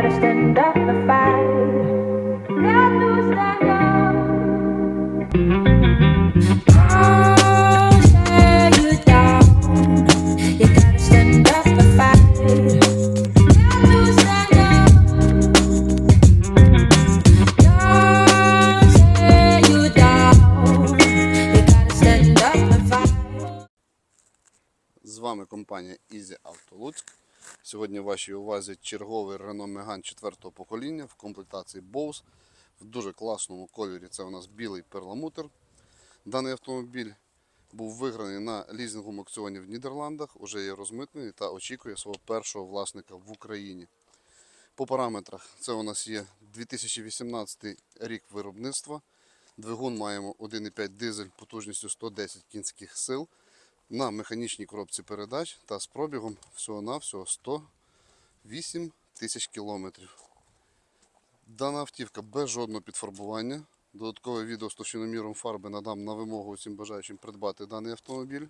gotta stand up and fight. Got to stand up. Don't tear you down. You gotta stand up and fight. З вами компанія Easy Auto Луцьк. Сьогодні в вашій увазі черговий Renault Megane 4 покоління в комплектації Bose в дуже класному кольорі. Це у нас білий перламутр. Даний автомобіль був виграний на лізинговому аукціоні в Нідерландах, уже є розмитнений та очікує свого першого власника в Україні. По параметрах це у нас є 2018 рік виробництва. Двигун маємо 1,5 дизель потужністю 110 кінських сил на механічній коробці передач та з пробігом всього-навсього 108 тисяч кілометрів. Дана автівка без жодного підфарбування. Додаткове відео з товщиноміром фарби надам на вимогу усім бажаючим придбати даний автомобіль.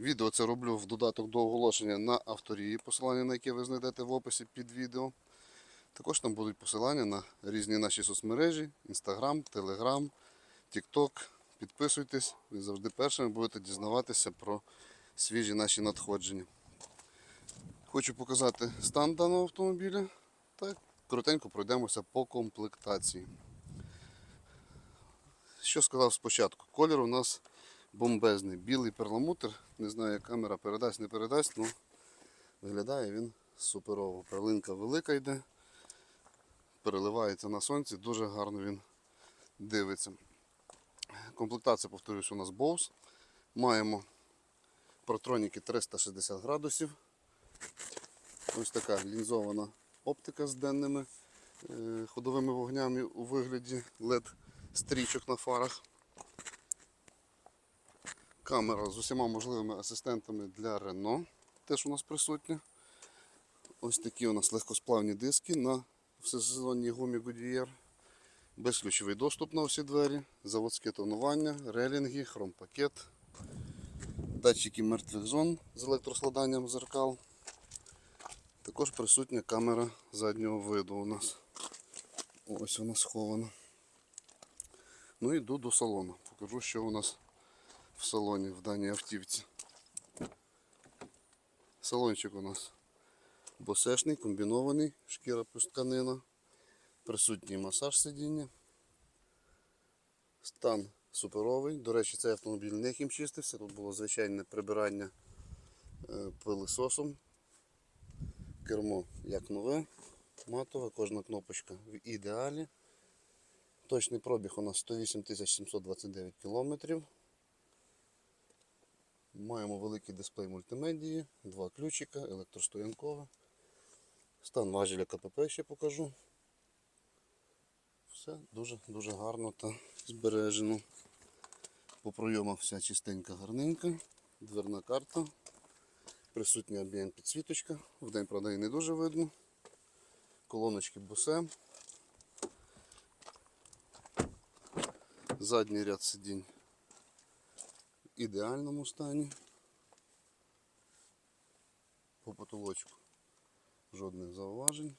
Відео це роблю в додаток до оголошення на авторії, посилання на яке ви знайдете в описі під відео. Також там будуть посилання на різні наші соцмережі: Instagram, Telegram, TikTok. Підписуйтесь, ви завжди першими будете дізнаватися про свіжі наші надходження. Хочу показати стан даного автомобіля та коротенько пройдемося по комплектації. Що сказав спочатку? Колір у нас бомбезний, білий перламутр. Не знаю, як камера передасть, не передасть, але виглядає він суперово. Перлинка велика йде, переливається на сонці, дуже гарно він дивиться. Комплектація, повторюсь, у нас Bose. Маємо протроніки 360 градусів. Ось така лінзована оптика з денними е, ходовими вогнями у вигляді LED стрічок на фарах. Камера з усіма можливими асистентами для Renault теж у нас присутня. Ось такі у нас легкосплавні диски на всесезонній гумі Goodyear. Безключовий доступ на всі двері, заводське тонування, релінги, хромпакет, датчики мертвих зон з електроскладанням зеркал. Також присутня камера заднього виду у нас. Ось вона схована. Ну і йду до салону. Покажу, що у нас в салоні в даній автівці. Салончик у нас босешний, комбінований, шкіра плюс тканина. Присутній масаж сидіння. Стан суперовий. До речі, цей автомобіль не хімчистився. Тут було звичайне прибирання е, пилисосом. Кермо як нове, матове, кожна кнопочка в ідеалі. Точний пробіг у нас 108 729 кілометрів. Маємо великий дисплей мультимедії, два ключика, електростоянкове. Стан важеля КПП ще покажу. Все дуже-дуже гарно та збережено. По пройомах вся чистенька, гарненька, дверна карта, присутня об'єм підсвіточка, вдень, правда, і не дуже видно. Колоночки бусе. Задній ряд сидінь в ідеальному стані. По потолочку жодних зауважень.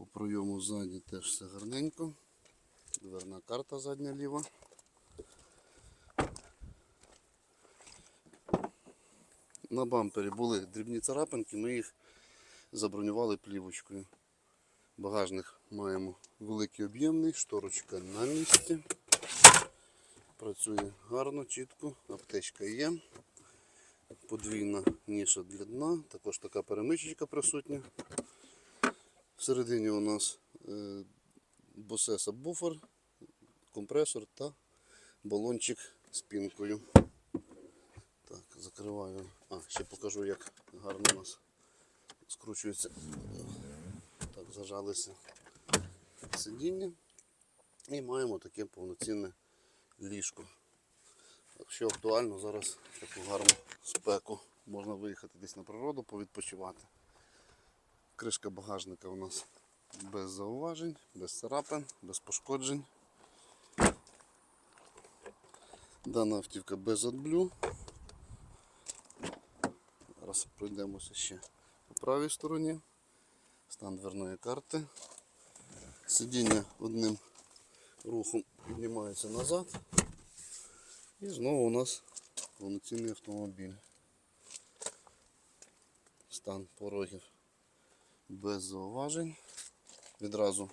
По пройому ззаді теж все гарненько. Дверна карта задня ліва. На бампері були дрібні царапинки, ми їх забронювали плівочкою. Багажник маємо великий об'ємний, шторочка на місці. Працює гарно, чітко, аптечка є. Подвійна ніша для дна, також така перемичечка присутня. Всередині у нас е, Bose сабвуфер, компресор та балончик з пінкою. Так, закриваю. А, ще покажу, як гарно у нас скручується. Так, зажалися сидіння. І маємо таке повноцінне ліжко. Якщо актуально, зараз таку гарну спеку можна виїхати десь на природу, повідпочивати. Кришка багажника у нас без зауважень, без царапин, без пошкоджень. Дана автівка без адблю. Зараз пройдемося ще по правій стороні. Стан дверної карти. Сидіння одним рухом піднімається назад. І знову у нас повноцінний автомобіль. Стан порогів без зауважень. Відразу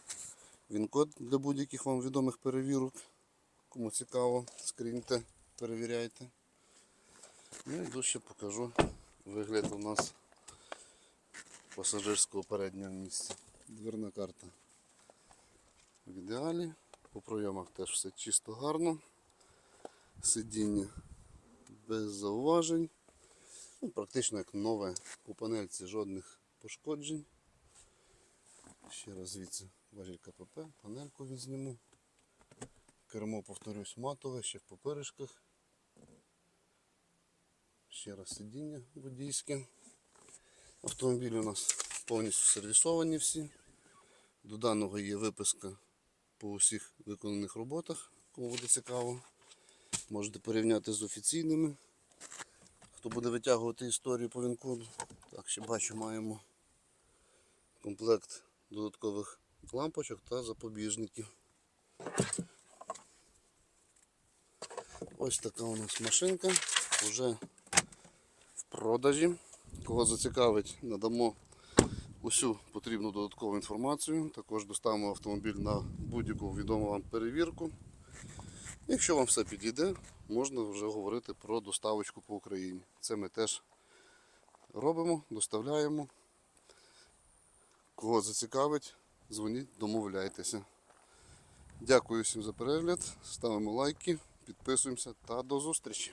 він-код для будь-яких вам відомих перевірок. Кому цікаво, скріньте, перевіряйте. Ну і ще покажу вигляд у нас пасажирського переднього місця. Дверна карта в ідеалі. По пройомах теж все чисто гарно. Сидіння без зауважень. Ну, практично як нове. По панельці жодних пошкоджень. Ще раз звідси важіль КПП, панельку візьмемо. Кермо, повторюсь, матове, ще в поперечках. Ще раз сидіння водійське. Автомобілі у нас повністю сервісовані всі. До даного є виписка по усіх виконаних роботах, кому буде цікаво. Можете порівняти з офіційними. Хто буде витягувати історію по вінкоду. Так, ще бачу, маємо комплект додаткових лампочок та запобіжників. Ось така у нас машинка вже в продажі. Кого зацікавить, надамо усю потрібну додаткову інформацію. Також доставимо автомобіль на будь-яку відому вам перевірку. Якщо вам все підійде, можна вже говорити про доставочку по Україні. Це ми теж робимо, доставляємо. Кого зацікавить, дзвоніть, домовляйтеся. Дякую всім за перегляд, ставимо лайки, підписуємося та до зустрічі!